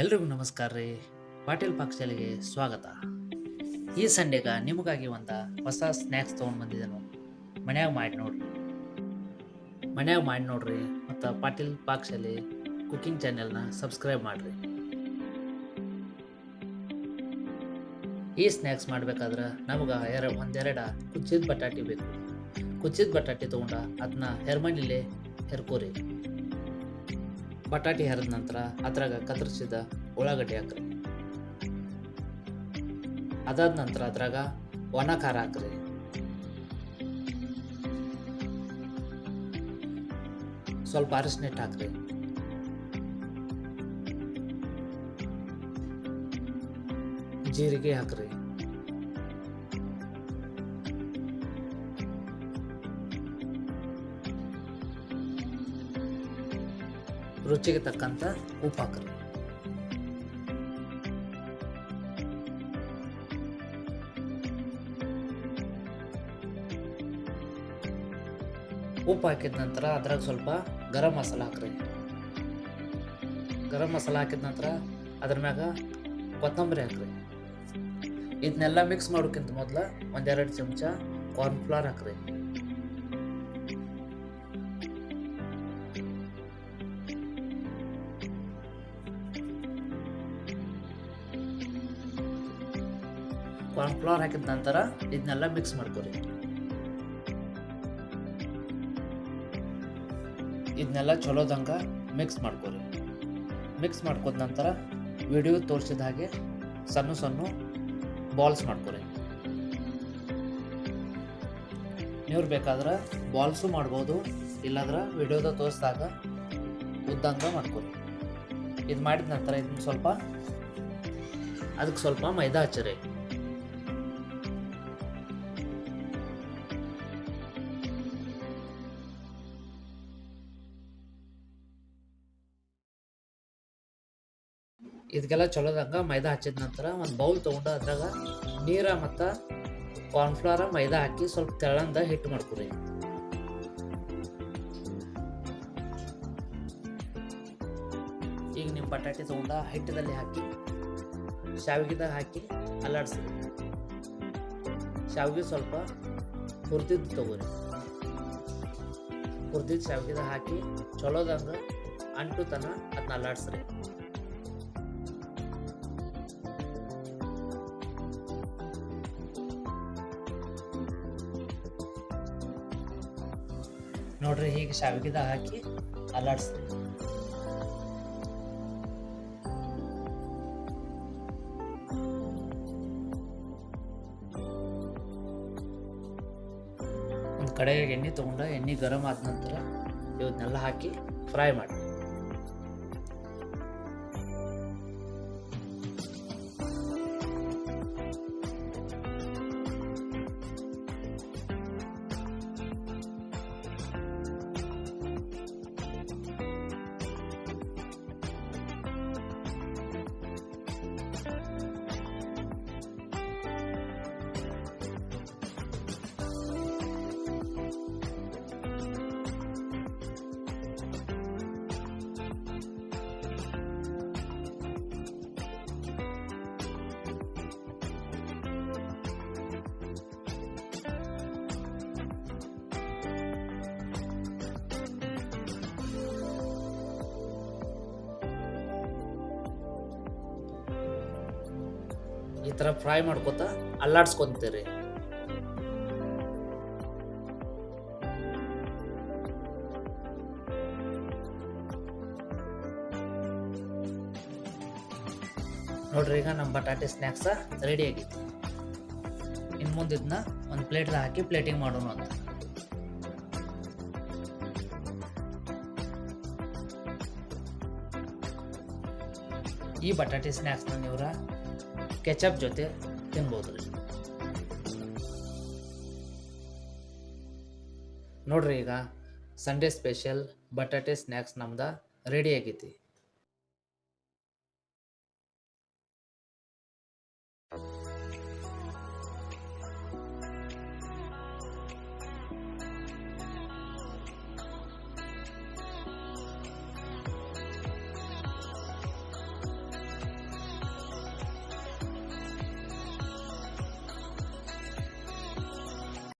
ಎಲ್ರಿಗೂ ನಮಸ್ಕಾರ ರೀ. ಪಾಟೀಲ್ ಪಾಕಶಾಲೆಗೆ ಸ್ವಾಗತ. ಈ ಸಂಡೇಗ ನಿಮಗಾಗಿ ಒಂದು ಹೊಸ ಸ್ನ್ಯಾಕ್ಸ್ ತೊಗೊಂಡು ಬಂದಿದ್ದೆನು. ಮನ್ಯಾಗ ಮಾಡಿ ನೋಡ್ರಿ. ಮನ್ಯಾಗ ಮಾಡಿ ನೋಡ್ರಿ ಮತ್ತು ಪಾಟೀಲ್ ಪಾಕಶಾಲೆ ಕುಕಿಂಗ್ ಚಾನೆಲ್ನ ಸಬ್ಸ್ಕ್ರೈಬ್ ಮಾಡಿರಿ. ಈ ಸ್ನ್ಯಾಕ್ಸ್ ಮಾಡ್ಬೇಕಾದ್ರೆ ನಮಗೆ ಎರ ಒಂದೆರಡು ಕುಚ್ಚಿದ ಬಟಾಟಿ ಬೇಕು. ಕುಚ್ಚಿದ ಬಟಾಟಿ ತೊಗೊಂಡ ಅದನ್ನ ಹೆರ್ಮನಿಲೆ ಹೆರ್ಕೋರಿ ಬಟಾಟಿ ಹರಿದ ನಂತರ ಅದ್ರಾಗ ಕತ್ತರಿಸಿದ ಉಳ್ಳಾಗಡ್ಡೆ ಹಾಕ್ರಿ. ಅದಾದ ನಂತರ ಅದ್ರಾಗ ಒಣ ಖಾರ ಹಾಕ್ರಿ. ಸ್ವಲ್ಪ ಅರಿಶಿನ ಹಿಟ್ಟು ಹಾಕ್ರಿ. ಜೀರಿಗೆ ಹಾಕ್ರಿ. ರುಚಿಗೆ ತಕ್ಕಂಥ ಉಪ್ಪು ಹಾಕ್ರಿ ಉಪ್ಪು ಹಾಕಿದ ನಂತರ ಅದ್ರಾಗ ಸ್ವಲ್ಪ ಗರಂ ಮಸಾಲ ಹಾಕ್ರಿ. ಗರಂ ಮಸಾಲ ಹಾಕಿದ ನಂತರ ಅದ್ರ ಮ್ಯಾಗ ಕೊತ್ತಂಬರಿ ಹಾಕ್ರಿ. ಇದನ್ನೆಲ್ಲ ಮಿಕ್ಸ್ ಮಾಡೋಕ್ಕಿಂತ ಮೊದಲು ಒಂದೆರಡು ಚಮಚ ಕಾರ್ನ್ಫ್ಲವರ್ ಹಾಕ್ರಿ. ಕಾರ್ನ್ಫ್ಲವರ್ ಹಾಕಿದ ನಂತರ ಇದನ್ನೆಲ್ಲ ಮಿಕ್ಸ್ ಮಾಡ್ಕೊರಿ ಇದನ್ನೆಲ್ಲ ಚಲೋದಂಗ ಮಿಕ್ಸ್ ಮಾಡ್ಕೊರಿ ಮಿಕ್ಸ್ ಮಾಡ್ಕೋದ ನಂತರ ವಿಡಿಯೋ ತೋರಿಸಿದ ಹಾಗೆ ಸಣ್ಣ ಸಣ್ಣ ಬಾಲ್ಸ್ ಮಾಡ್ಕೊರಿ ನೀವು ಬೇಕಾದ್ರೆ ಬಾಲ್ಸು ಮಾಡ್ಬೋದು, ಇಲ್ಲಾಂದ್ರೆ ವಿಡಿಯೋದ ತೋರಿಸಿದಾಗ ಉದ್ದಂಗ ಮಾಡ್ಕೊರಿ ಇದು ಮಾಡಿದ ನಂತರ ಇದನ್ನ ಸ್ವಲ್ಪ ಅದಕ್ಕೆ ಸ್ವಲ್ಪ ಮೈದಾ ಹಚ್ಚಿರಿ. ಇದಕ್ಕೆಲ್ಲ ಚಲೋದಂಗ ಮೈದಾ ಹಚ್ಚಿದ ನಂತರ ಒಂದು ಬೌಲ್ ತೊಗೊಂಡು ಅದ್ರಾಗ ನೀರ ಮತ್ತು ಕಾರ್ನ್ಫ್ಲವರ ಮೈದಾ ಹಾಕಿ ಸ್ವಲ್ಪ ತೆಳ್ಳಂದ ಹಿಟ್ಟು ಮಾಡ್ಕೊರಿ ಈಗ ನಿಮ್ಮ ಬಟಾಟೆ ತೊಗೊಂಡ ಹಿಟ್ಟದಲ್ಲಿ ಹಾಕಿ ಶಾವಿಗೆದಾಗ ಹಾಕಿ ಅಲ್ಲಾಡ್ಸಿ. ಶಾವಿಗೆ ಸ್ವಲ್ಪ ಹುರಿದಿದ್ದು ತಗೋರಿ. ಹುರಿದಿದ್ದು ಶಾವಿಗೆದಾಗ ಹಾಕಿ ಚಲೋದಂಗ ಅಂಟು ತನ ಅದನ್ನ ಅಲ್ಲಾಡ್ಸ್ರಿ. ನೋಡ್ರಿ ಹೀಗೆ ಶಾವಿಗೆದ ಹಾಕಿ ಅಲ್ಲಾಡ್ಸ್ರಿ ಒಂದು ಕಡೆಗೆ ಎಣ್ಣೆ ತೊಗೊಂಡ, ಎಣ್ಣೆ ಗರಂ ಆದ ನಂತರ ಇವನ್ನೆಲ್ಲ ಹಾಕಿ ಫ್ರೈ ಮಾಡಿ. ಈ ಥರ ಫ್ರೈ ಮಾಡ್ಕೋತಾ ಅಲ್ಲಾಡ್ಸ್ಕೊತೀರಿ. ನೋಡ್ರಿ, ಈಗ ನಮ್ಮ ಬಟಾಟೆ ಸ್ನ್ಯಾಕ್ಸ ರೆಡಿ ಆಗಿತ್ತು. ಇನ್ನು ಮುಂದೆ ಇದನ್ನ ಒಂದು ಪ್ಲೇಟ್ದಾಗ ಹಾಕಿ ಪ್ಲೇಟಿಂಗ್ ಮಾಡೋಣ ಅಂತ. ಈ ಬಟಾಟೆ ಸ್ನ್ಯಾಕ್ಸ್ನ ನೀವ್ರ ಕೆಚಪ್ ಜೊತೆ ತಿನ್ಬೋದು. ನೋಡ್ರಿ ಈಗ ಸಂಡೇ ಸ್ಪೆಷಲ್ ಬಟಾಟೆ ಸ್ನ್ಯಾಕ್ಸ್ ನಮ್ದು ರೆಡಿ ಆಗೈತಿ.